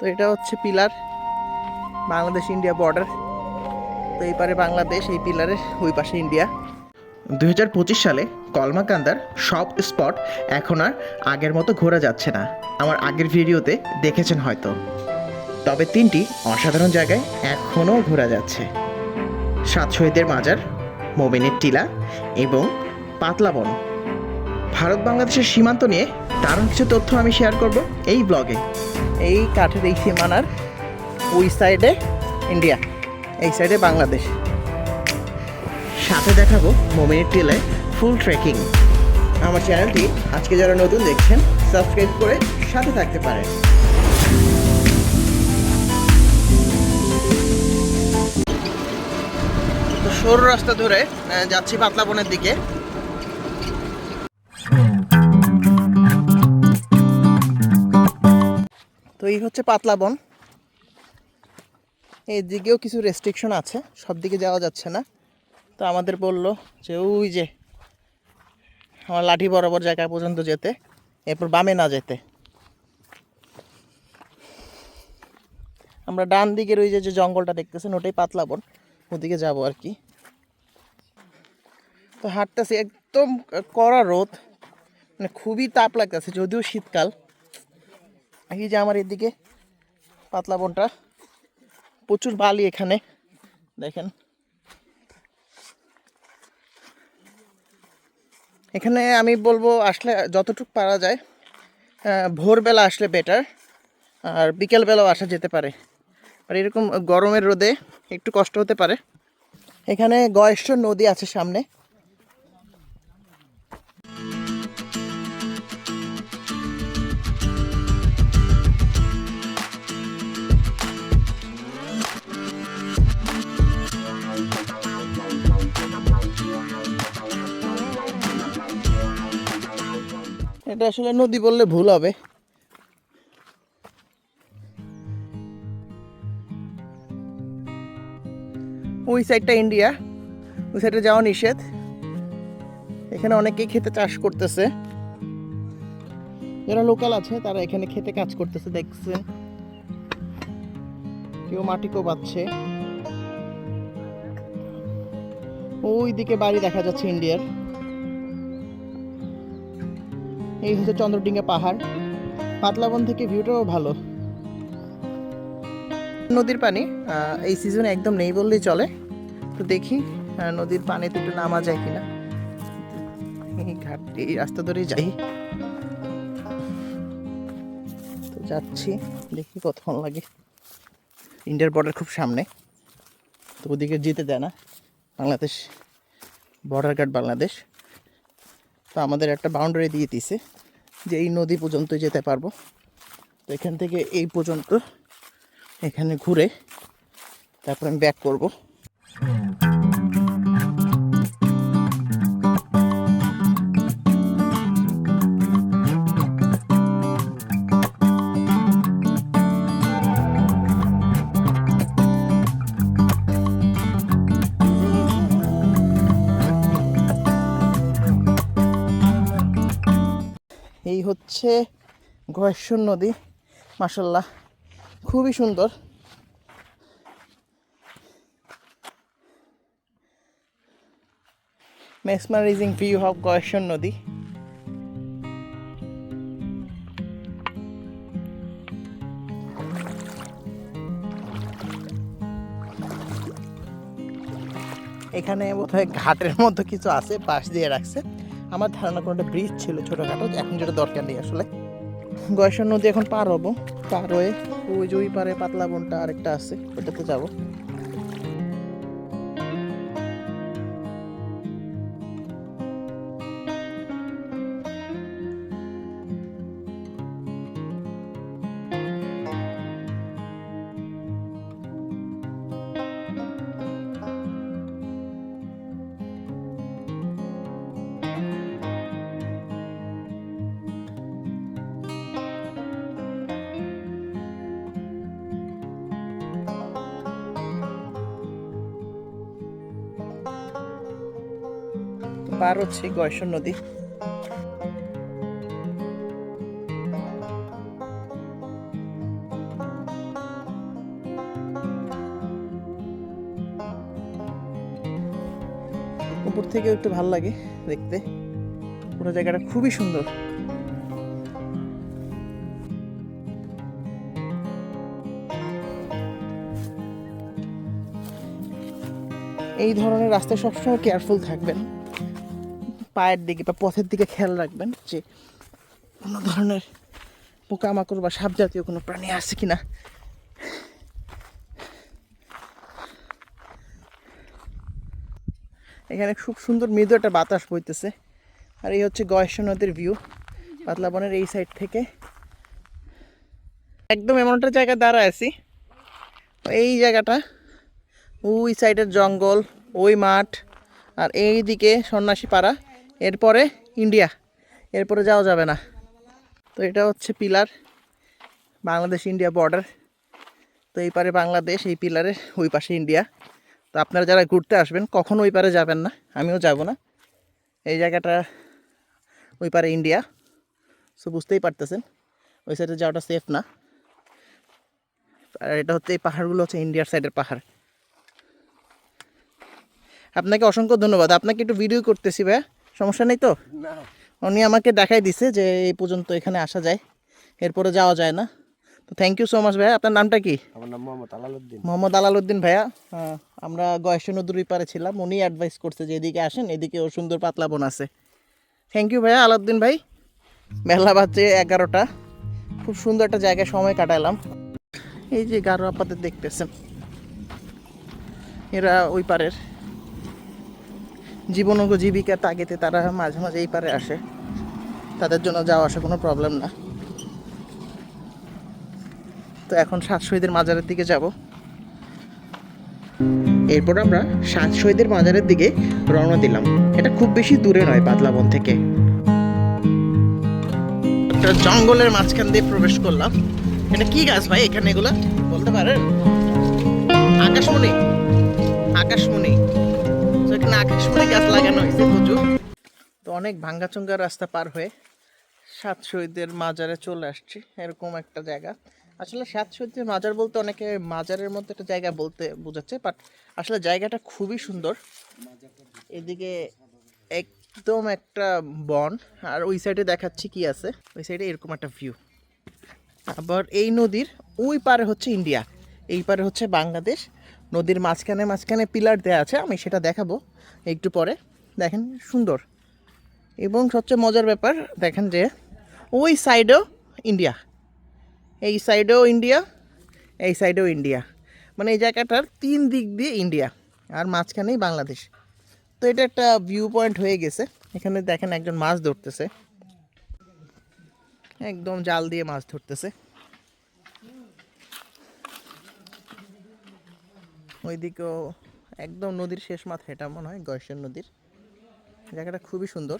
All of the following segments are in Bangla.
তো এটা হচ্ছে পিলার, বাংলাদেশ ইন্ডিয়া বর্ডার তো এই পারে বাংলাদেশ, এই পিলারের ওই পাশে ইন্ডিয়া। দু হাজার পঁচিশ সালে কলমাকান্দার সব স্পট এখন আর আগের মতো ঘোরা যাচ্ছে না। আমার আগের ভিডিওতে দেখেছেন হয়তো। তবে তিনটি অসাধারণ জায়গায় এখনও ঘোরা যাচ্ছে। সাত শহীদের মাজার, মোমিনের টিলা এবং পাতলাবন ভারত বাংলাদেশের সীমান্ত নিয়ে দারুণ কিছু তথ্য আমি শেয়ার করব এই ব্লগে এই কাঠের এই সীমানার ওই সাইডে ইন্ডিয়া এই সাইডে বাংলাদেশ। সাথে দেখাবো মোমিনের টিলায় ফুল ট্রেকিং আমার চ্যানেলটি আজকে যারা নতুন দেখছেন সাবস্ক্রাইব করে সাথে থাকতে পারেন। সরু রাস্তা ধরে যাচ্ছি পাতলা বনের দিকে। তো এই হচ্ছে পাতলা বন। এই দিকেও কিছু রেস্ট্রিকশন আছে, সব দিকে যাওয়া যাচ্ছে না। তো আমাদের বলল যে, ওই যে, আমার লাঠি বরাবর জায়গা পর্যন্ত যেতে, এরপর বামে না যেতে। আমরা ডান দিকের ওই যে যে জঙ্গলটা দেখতেছেন, ওটাই পাতলা বন। ওদিকে যাব আর কি। তো হাঁটতেছি, একদম কড়া রোদ। মানে খুবই তাপ লাগতেছে, যদিও শীতকাল। এই যে আমার এদিকে পাতলা বনটা, প্রচুর বালি এখানে, দেখেন। এখানে আমি বলব আসলে যতটুকু পারা যায় ভোরবেলা আসলে বেটার আর বিকেলবেলাও আসা যেতে পারে। আর এরকম গরমের রোদে একটু কষ্ট হতে পারে। এখানে গয়েশ্বর নদী আছে সামনে এটা আসলে নদী বললে ভুল হবে। ওই সাইডটা ইন্ডিয়া, ওই সাইডে যাওয়া নিষেধ। এখানে অনেকেই খেতে চাষ করতেছে। যারা লোকাল আছে, তারা এখানে খেতে কাজ করতেছে দেখছেন কেউ মাটি কোবাচ্ছে ওই দিকে বাড়ি দেখা যাচ্ছে ইন্ডিয়ার। এই হচ্ছে চন্দ্রডিঙ্গা পাহাড় পাতলাবন থেকে ভিউটাও ভালো। নদীর পানি এই সিজনে একদম নেই বললেই চলে। তো দেখি নদীর পানিতে একটু নামা যায় কিনা। এই ঘাট এই রাস্তা ধরেই যাই। তো যাচ্ছি, দেখি কতক্ষণ লাগে। ইন্ডিয়ার বর্ডার খুব সামনে। তো ওদিকে যেতে দেয় না। Bangladesh border guard Bangladesh. তো আমাদের একটা বাউন্ডারি দিয়ে দিছে যে এই নদী পর্যন্ত যেতে পারব। তো এখান থেকে এই পর্যন্ত এখানে ঘুরে তারপর আমি ব্যাক করব। এই হচ্ছে গয়েশ্বর নদী। মাসাল্লাহ খুবই সুন্দর। মেসমারাইজিং ভিউ অফ গয়েশ্বর নদী। এখানে বোধহয় ঘাটের মতো কিছু আছে, পাশ দিয়ে রাখছে। আমার ধারণা কোনো একটা ব্রিজ ছিল ছোটোখাটো, এখন যেটা দরকার নেই আসলে। গয়সর নদী এখন পার হব, পার হয়ে ওই যে ওই পারে পাতলা বনটা আরেকটা আছে, ওটাতে যাব। পার হচ্ছে গয়সর নদী। উপর থেকেও একটু ভালো লাগে দেখতে। পুরো জায়গাটা খুবই সুন্দর। এই ধরনের রাস্তায় সবসময় কেয়ারফুল থাকবেন। পায়ের দিকে বা পথের দিকে খেয়াল রাখবেন যে কোনো ধরনের পোকামাকড় বা সাপ জাতীয় কোনো প্রাণী আছে কি না এখানে খুব সুন্দর মৃদু একটা বাতাস বইতেছে। আর এই হচ্ছে গয়েশ নদীর ভিউ পাতলা বনের এই সাইড থেকে। একদম এমন একটা জায়গায় দাঁড়ায় আছি। এই জায়গাটা, ওই সাইডের জঙ্গল, ওই মাঠ, আর এই দিকে সন্ন্যাসী পাড়া। এরপরে ইন্ডিয়া। এরপরে যাওয়া যাবে না। তো এটা হচ্ছে পিলার। Bangladesh India border. তো এই পারে বাংলাদেশ, এই পিলারের ওই পাশে ইন্ডিয়া। তো আপনারা যারা ঘুরতে আসবেন, কখন ওই পারে যাবেন না। আমিও যাব না। এই জায়গাটা ওই পারে ইন্ডিয়া। সো বুঝতেই পারতেছেন। ওই সাইডে যাওয়াটা সেফ না। আর এটা হচ্ছে, এই পাহাড়গুলো হচ্ছে ইন্ডিয়ার সাইডের পাহাড়। আপনাকে অসংখ্য ধন্যবাদ। আপনাকে একটু ভিডিও করতেছি ভাইয়া। সমস্যা নেই তো? উনি আমাকে দেখাই দিছে যে এই পর্যন্ত এখানে আসা যায়। এরপরে যাওয়া যায় না। তো থ্যাংক ইউ সো মাচ ভাইয়া। আপনার নামটা কি? আমার নাম মোহাম্মদ আলালউদ্দিন। মোহাম্মদ আলালউদ্দিন ভাইয়া। আমরা গয়েশ নদীর পারে ছিলাম। উনি অ্যাডভাইস করছে যে এদিকে আসেন এদিকে ও সুন্দর পাতলা বন আছে। থ্যাংক ইউ ভাইয়া আলাউদ্দিন ভাই। মেলা বাজছে এগারোটা। খুব সুন্দর একটা জায়গায় সময় কাটালাম। এই যে গারো আপাদের দেখতেছেন। এরা ওই পারের জীবন ও জীবিকা তাগিতে তারা মাঝে মাঝে এই পারে আসে। তাদের জন্য যাওয়া আসা কোনো প্রবলেম না। তো এখন সাত শহীদের মাজারের দিকে যাব। এরপর আমরা সাত শহীদের মাজারের দিকে রওনা দিলাম। এটা খুব বেশি দূরে নয় বাদলাবন থেকে। একটা জঙ্গলের মাঝখান দিয়ে প্রবেশ করলাম। এটা কি গাছ ভাই? এখানে এগুলা? বলতে পারেন? আকাশমণি? আকাশমণি গাছ লাগানো হয়েছে তো অনেক ভাঙ্গাচুঙ্গা রাস্তা পার হয়ে সাত শহীদের মাজারে চলে আসছি, এরকম একটা জায়গা। আসলে সাত শহীদের মাজার বলতে অনেকে মাজারের মধ্যে একটা জায়গা বলতে বোঝাচ্ছে বাট আসলে জায়গাটা খুবই সুন্দর। এদিকে একদম একটা বন, আর ওই সাইডে দেখাচ্ছি কি আছে, ওই সাইডে এরকম একটা ভিউ আবার এই নদীর ওই পারে হচ্ছে ইন্ডিয়া, এই পারে হচ্ছে বাংলাদেশ নদীর মাঝখানে মাঝখানে পিলার দেওয়া আছে, আমি সেটা দেখাবো একটু পরে। দেখেন, সুন্দর। এবং সবচেয়ে মজার ব্যাপার, দেখেন যে ওই সাইডেও ইন্ডিয়া এই সাইডেও ইন্ডিয়া এই সাইডেও ইন্ডিয়া মানে এই জায়গাটার তিন দিক দিয়ে ইন্ডিয়া আর মাঝখানেই বাংলাদেশ। তো এটা একটা ভিউ পয়েন্ট হয়ে গেছে। এখানে দেখেন একজন মাছ ধরতেছে। একদম জাল দিয়ে মাছ ধরতেছে। ওইদিকেও একদম নদীর শেষ মাথা, এটা মনে হয় গয়েশ্বর নদীর। জায়গাটা খুবই সুন্দর।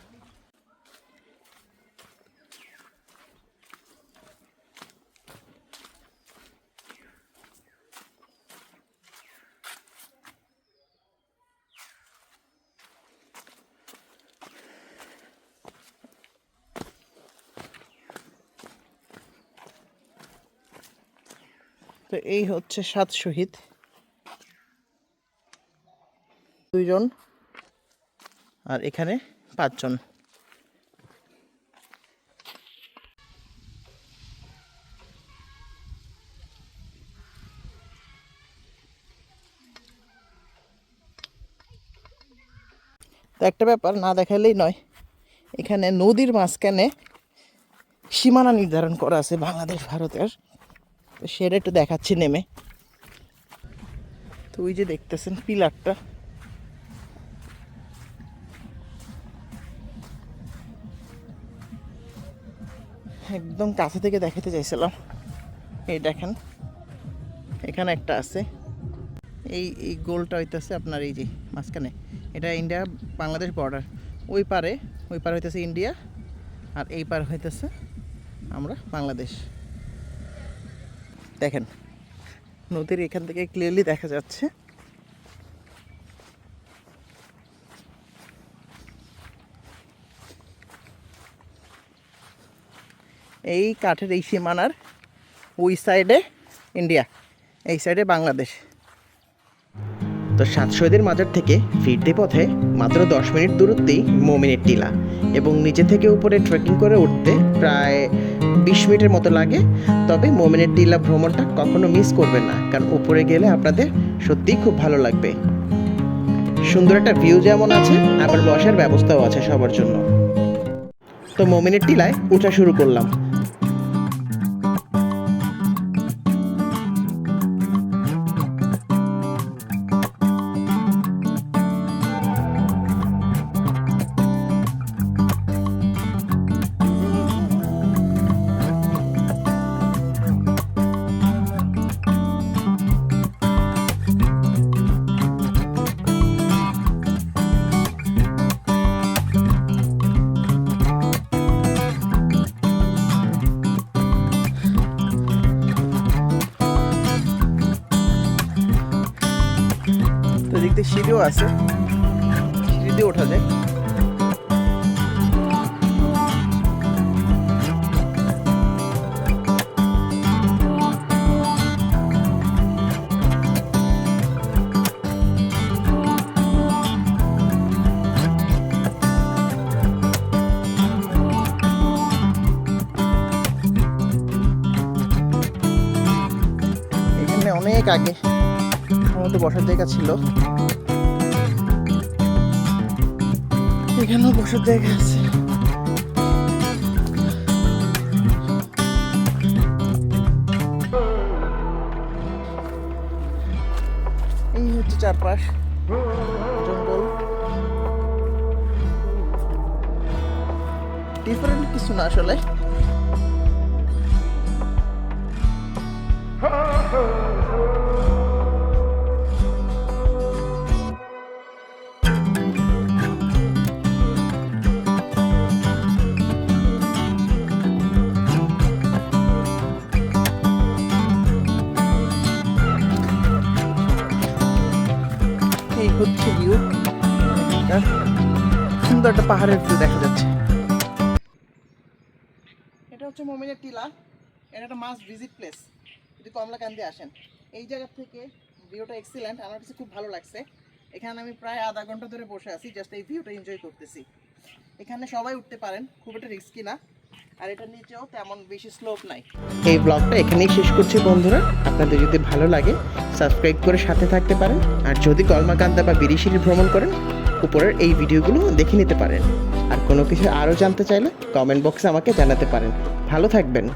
তো এই হচ্ছে সাত শহীদ। দুইজন। আর এখানে পাঁচজন। তো একটা ব্যাপার না দেখালেই নয়, এখানে নদীর মাঝখানে সীমানা নির্ধারণ করা আছে বাংলাদেশ, ভারতের। তো সেটা একটু দেখাচ্ছি নেমে। তো ওই যে দেখতেছেন পিলারটা। একদম কাছে থেকে দেখাতে চাইছিলাম। এই দেখেন, এখানে একটা আছে। এই এই গোলটা হইতেছে আপনার এই যে মাঝখানে। এটা ইন্ডিয়া বাংলাদেশ বর্ডার ওই পারে ওই পারে হইতেছে ইন্ডিয়া আর এই পার হইতেছে আমরা বাংলাদেশ। দেখেন, নদীর এখান থেকে ক্লিয়ারলি দেখা যাচ্ছে। এই কাঠের এই সীমানার ওই সাইডে ইন্ডিয়া এই সাইডে বাংলাদেশ। তো তো সাত শহীদের মাজার থেকে ফিরতে পথে মাত্র দশ মিনিট দূরত্বেই মোমিনের টিলা এবং নিচে থেকে উপরে ট্রেকিং করে উঠতে প্রায় বিশ মিনিটের মতো লাগে। তবে মোমিনের টিলা ভ্রমণটা কখনো মিস করবেন না, কারণ উপরে গেলে আপনাদের সত্যিই খুব ভালো লাগবে। সুন্দর একটা ভিউ যেমন আছে, আবার বসার ব্যবস্থাও আছে সবার জন্য। তো মোমিনের টিলায় উঠা শুরু করলাম। তো এদিক দিয়ে সিঁড়িও আছে। সিঁড়ি দিয়ে ওঠা যায়। অনেক আগে সম্ভবত বসার জায়গা ছিল। এখানেও বসার জায়গা আছে। এই হচ্ছে চারপাশ, জঙ্গল। ডিফারেন্ট কিছু না আসলে। সুন্দর একটা পাহাড়ের ভিউ দেখা যাচ্ছে। এটা হচ্ছে মোমিনের টিলা। এটা একটা মাস্ট ভিজিট প্লেস যদি কমলাকান্দি আসেন। এই জায়গা থেকে ভিউটা এক্সিলেন্ট আমার কাছে খুব ভালো লাগছে। এখানে আমি প্রায় আধা ঘণ্টা ধরে বসে আছি। জাস্ট এই ভিউটা এনজয় করতেছি। এখানে সবাই উঠতে পারেন। খুব একটা রিস্কি না। আর এটা নিচেও তেমন বেশি স্লোপ নাই। এই ব্লগটা এখানেই শেষ করছি বন্ধুরা। আপনাদের যদি ভালো লাগে সাবস্ক্রাইব করে সাথে থাকতে পারেন। আর যদি কলমাকান্দা বা বিরিশিরি ভ্রমণ করেন, উপরের এই ভিডিওগুলো দেখে নিতে পারেন। আর কোনো কিছু আরও জানতে চাইলে কমেন্ট বক্সে আমাকে জানাতে পারেন। ভালো থাকবেন।